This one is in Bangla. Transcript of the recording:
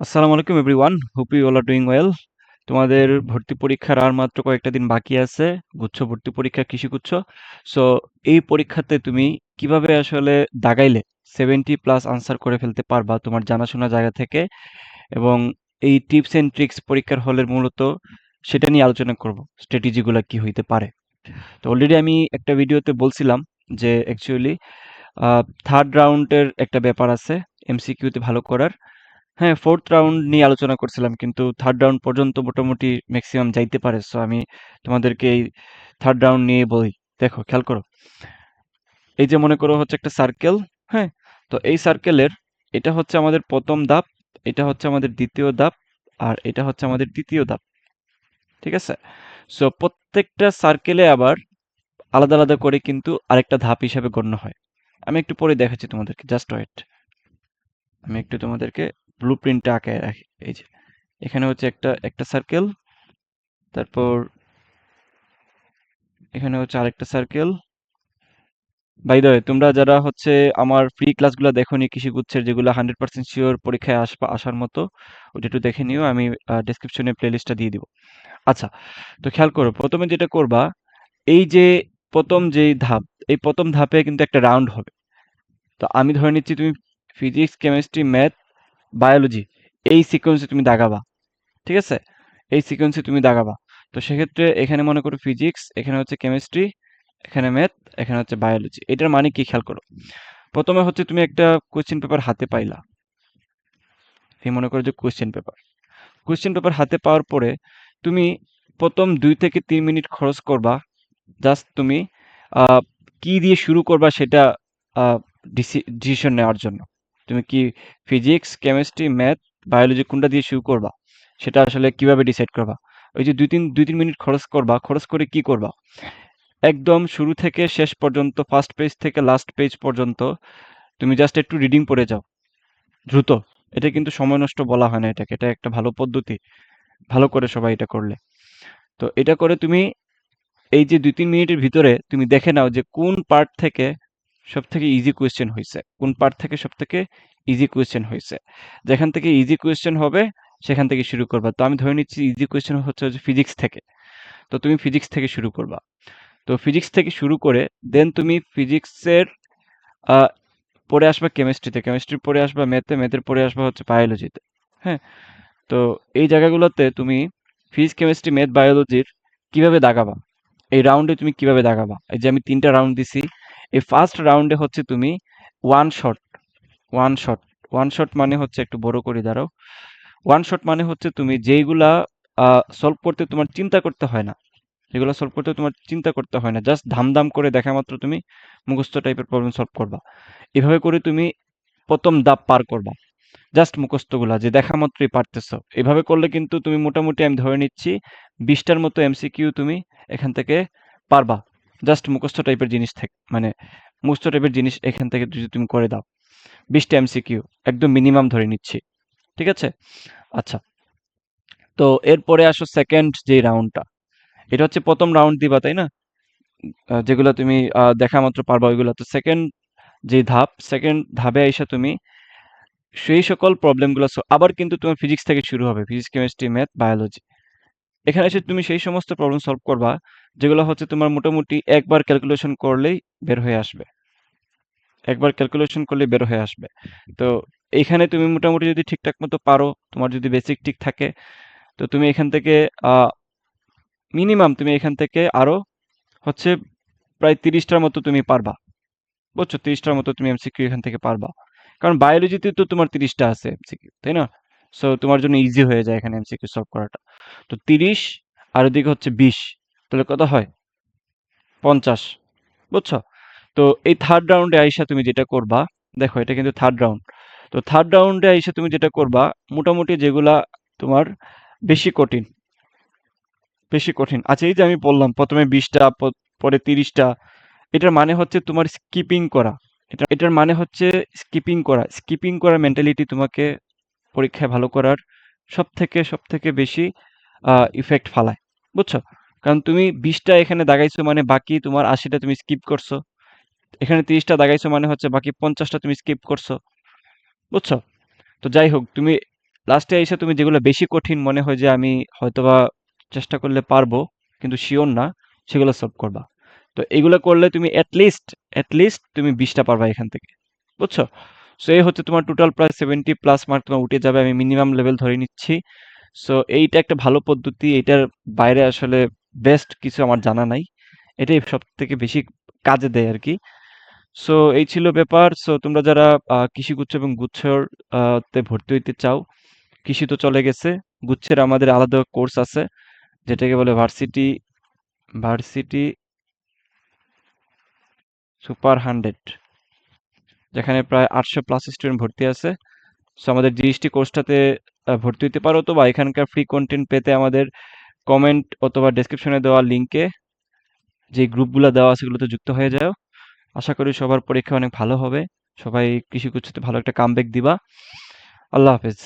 আসসালামু আলাইকুম everyone hope you all are doing well তোমাদের ভর্তি পরীক্ষার আর মাত্র কয়েকটা দিন বাকি আছে। গুচ্ছ, ভর্তি পরীক্ষা, কৃষি গুচ্ছ। সো এই পরীক্ষাতে তুমি কীভাবে আসলে দাগাইলে? সেভেন্টি প্লাস আনসার করে ফেলতে পারবা তোমার জানাশোনা জায়গা থেকে। এবং এই টিপস এন্ড ট্রিক্স পরীক্ষার হলের মূলত সেটা নিয়ে আলোচনা করব স্ট্র্যাটেজিগুলো কি হইতে পারে। তো অলরেডি আমি একটা ভিডিওতে বলছিলাম যে অ্যাকচুয়ালি থার্ড রাউন্ডের একটা ব্যাপার আছে এমসিকিউতে ভালো করার। হ্যাঁ, ফোর্থ রাউন্ড নিয়ে আলোচনা করছিলাম কিন্তু থার্ড রাউন্ড পর্যন্ত মোটামুটি ম্যাক্সিমাম যাইতে পারে। সো আমি তোমাদেরকে এই থার্ড রাউন্ড নিয়ে বলি। দেখো খেয়াল করো। এই যে মনে করো হচ্ছে একটা সার্কেল, হ্যাঁ? তো এই সার্কেলের এটা হচ্ছে আমাদের প্রথম ধাপ, এটা হচ্ছে আমাদের দ্বিতীয় ধাপ, আর এটা হচ্ছে আমাদের ৩য় ধাপ। ঠিক আছে? সো প্রত্যেকটা সার্কেলে আবার আলাদা, আলাদা করে কিন্তু আরেকটা ধাপ হিসাবে গণ্য হয়। আমি একটু পরে দেখাচ্ছি তোমাদেরকে। Just wait. আমি একটু তোমাদেরকে ব্লুপ্রিন্টটা আঁকায় রাখি। এই যে, এখানে হচ্ছে একটা একটা সার্কেল তারপর এখানে হচ্ছে আরেকটা সার্কেল বাই দ্য তোমরা যারা হচ্ছে আমার ফ্রি ক্লাসগুলো দেখোনি কৃষিগুচ্ছের যেগুলো হান্ড্রেড পার্সেন্ট শিওর পরীক্ষায় আসবা আসার মতো, ওটা একটু দেখে নিও, আমি ডিসক্রিপশনে প্লেলিস্টটা দিয়ে দিব। আচ্ছা তো খেয়াল করো, প্রথমে যেটা করবা, এই যে প্রথম যেই ধাপ, এই প্রথম ধাপে কিন্তু একটা রাউন্ড হবে। তো আমি ধরে নিচ্ছি তুমি ফিজিক্স কেমিস্ট্রি ম্যাথ বায়োলজি এই সিকোয়েন্সে তুমি দাগাবা ঠিক আছে? এই সিকোয়েন্সে তুমি দাগাবা তো সেক্ষেত্রে এখানে মনে করো ফিজিক্স এখানে হচ্ছে কেমিস্ট্রি এখানে ম্যাথ এখানে হচ্ছে বায়োলজি এটার মানে কি খেয়াল করো? প্রথমে হচ্ছে তুমি একটা কোয়েশ্চেন পেপার হাতে পাইলা। এই মনে করো যে কোয়েশ্চেন পেপার কোয়েশ্চেন পেপার হাতে পাওয়ার পরে তুমি প্রথম দুই থেকে তিন মিনিট খরচ করবা জাস্ট তুমি কি দিয়ে শুরু করবা সেটা ডিসিশন নেওয়ার জন্য। তুমি কি ফিজিক্স কেমিস্ট্রি ম্যাথ বায়োলজি কোনটা দিয়ে শুরু করবা? সেটা আসলে কীভাবে ডিসাইড করবা? ওই যে দুই তিন দুই তিন মিনিট খরচ করবা, খরচ করে কি করবা? একদম শুরু থেকে শেষ পর্যন্ত ফার্স্ট পেজ থেকে লাস্ট পেজ পর্যন্ত তুমি জাস্ট একটু রিডিং পড়ে যাও। দ্রুত। এটা কিন্তু সময় নষ্ট বলা হয় না এটাকে। এটা একটা ভালো পদ্ধতি। ভালো করে সবাই এটা করলে। তো এটা করে তুমি এই যে দুই তিন মিনিটের ভিতরে তুমি দেখে নাও যে কোন পার্ট থেকে সব থেকে ইজি কোয়েশ্চেন হয়েছে কোন পার্ট থেকে সব থেকে ইজি কোয়েশ্চেন হয়েছে যেখান থেকে ইজি কোয়েশ্চেন হবে, সেখান থেকে শুরু করবা। তো আমি ধরে নিচ্ছি ইজি কোয়েশ্চেন হচ্ছে ফিজিক্স থেকে। তো তুমি ফিজিক্স থেকে শুরু করবা। তো ফিজিক্স থেকে শুরু করে দেন তুমি ফিজিক্সের পরে আসবা কেমিস্ট্রিতে কেমিস্ট্রি পরে আসবা ম্যাথে ম্যাথের পরে আসবা হচ্ছে বায়োলজিতে হ্যাঁ? তো এই জায়গাগুলোতে তুমি ফিজিক্স কেমিস্ট্রি ম্যাথ বায়োলজির কীভাবে দাগাবা? এই রাউন্ডে তুমি কীভাবে দাগাবা? এই যে আমি তিনটা রাউন্ড দিছি এই ফার্স্ট রাউন্ডে হচ্ছে তুমি one shot one shot one shot মানে হচ্ছে একটু বড় করে দাঁড়াও। ওয়ান শট মানে হচ্ছে তুমি যেইগুলা সলভ করতে তোমার চিন্তা করতে হয় না। যেগুলো সলভ করতে তোমার চিন্তা করতে হয় না জাস্ট ধামধাম করে দেখা মাত্র তুমি মুখস্থ টাইপের প্রবলেম সলভ করবা। এভাবে করে তুমি প্রথম দাপ পার করবা জাস্ট মুখস্থগুলা, যে দেখা মাত্রই পারতেছ। এভাবে করলে কিন্তু তুমি মোটামুটি আমি ধরে নিচ্ছি, বিশটার মতো এমসিকিউ তুমি এখান থেকে পারবা। জাস্ট মুখস্থ টাইপের জিনিস থেকে মানে মুখস্থ টাইপের জিনিস এখান থেকে যদি তুমি করে দাও, বিশটা এমসিকিউ একদম মিনিমাম ধরে নিচ্ছি, ঠিক আছে? আচ্ছা তো এরপরে আসো সেকেন্ড যে রাউন্ডটা এটা হচ্ছে প্রথম রাউন্ড দিবা, তাই না? যেগুলো তুমি দেখা মাত্র পারবা ওইগুলো। তো সেকেন্ড যে ধাপ সেকেন্ড ধাপে এসে তুমি সেই সকল প্রবলেমগুলো আবার কিন্তু তোমার ফিজিক্স থেকে শুরু হবে ফিজিক্স কেমিস্ট্রি ম্যাথ বায়োলজি এখানে এসে তুমি সেই সমস্ত প্রবলেম সলভ করবা, যেগুলো হচ্ছে তোমার মোটামুটি একবার ক্যালকুলেশন করলেই বের হয়ে আসবে। একবার ক্যালকুলেশন করলে বের হয়ে আসবে। তো এইখানে তুমি মোটামুটি যদি ঠিকঠাক মতো পারো, তোমার যদি বেসিক ঠিক থাকে, তো তুমি এখান থেকে মিনিমাম তুমি এখান থেকে আরও হচ্ছে প্রায় তিরিশটার মতো তুমি পারবা। বুঝছ? তিরিশটার মতো তুমি এমসিকিউ এখান থেকে পারবা। কারণ বায়োলজিতে তো তোমার তিরিশটা আছে এমসিকিউ তাই না? সো তোমার জন্য ইজি হয়ে যায় এখানে এমসিকিউ সলভ করাটা। তো তিরিশ, আর ওদিকে হচ্ছে বিশ। তাহলে কত হয়? পঞ্চাশ। বুঝছ? তো এই থার্ড রাউন্ডে আইসা তুমি যেটা করবা, দেখো এটা কিন্তু থার্ড রাউন্ড তো থার্ড রাউন্ডে আইসা তুমি যেটা করবা, মোটামুটি যেগুলা তোমার বেশি কঠিন। বেশি কঠিন। আচ্ছা এই যে আমি বললাম, প্রথমে বিশটা পরে তিরিশটা, এটার মানে হচ্ছে তোমার স্কিপিং করা। এটা, এটার মানে হচ্ছে স্কিপিং করা। স্কিপিং করা মেন্টালিটি তোমাকে পরীক্ষায় ভালো করার সব থেকে সব থেকে বেশি ইফেক্ট ফালায়। বুঝছ? কারণ তুমি বিশটা এখানে দাগাইছো মানে বাকি তোমার আশিটা তুমি স্কিপ করছ। এখানে তিরিশটা দাগাইছো মানে হচ্ছে বাকি পঞ্চাশটা তুমি স্কিপ করছ। বুঝছ? তো যাই হোক, তুমি লাস্টে এসে তুমি যেগুলো বেশি কঠিন মনে হয় যে আমি হয়তোবা চেষ্টা করলে পারব, কিন্তু শিওর না, সেগুলো সলভ করবা। তো এগুলো করলে তুমি অ্যাটলিস্ট অ্যাটলিস্ট তুমি বিশটা পারবা এখান থেকে। বুঝছ? সো এই হচ্ছে তোমার টোটাল প্রায় সেভেন্টি প্লাস মার্ক তোমার উঠে যাবে। আমি মিনিমাম লেভেল ধরে নিচ্ছি। সো এইটা একটা ভালো পদ্ধতি। এটার বাইরে আসলে বেস্ট কিছু আমার জানা নাই। এটাই সব থেকে বেশি কাজে দেয় আর কি। সো এই ছিল ব্যাপার। সো তোমরা যারা কৃষিগুচ্ছ এবং গুচ্ছর তে ভর্তি হইতে চাও, কৃষি তো চলে গেছে। গুচ্ছের আমাদের আলাদা কোর্স আছে, যেটাকে বলে ভার্সিটি ভার্সিটি সুপার হান্ড্রেড যেখানে প্রায় আটশো প্লাস স্টুডেন্ট ভর্তি আছে। সো আমাদের জিএসটি কোর্সটাতে ভর্তি হতে পারো তো বা এখানকার ফ্রি কন্টেন্ট পেতে আমাদের কমেন্ট অথবা ডেসক্রিপশনে দেওয়া লিঙ্কে যে গ্রুপগুলো দেওয়া আছে সেগুলোতে যুক্ত হয়ে যাও। আশা করি সবার পরীক্ষা অনেক ভালো হবে। সবাই কৃষি কুচ্ছতে ভালো একটা কামব্যাক দিবা। আল্লাহ হাফেজ।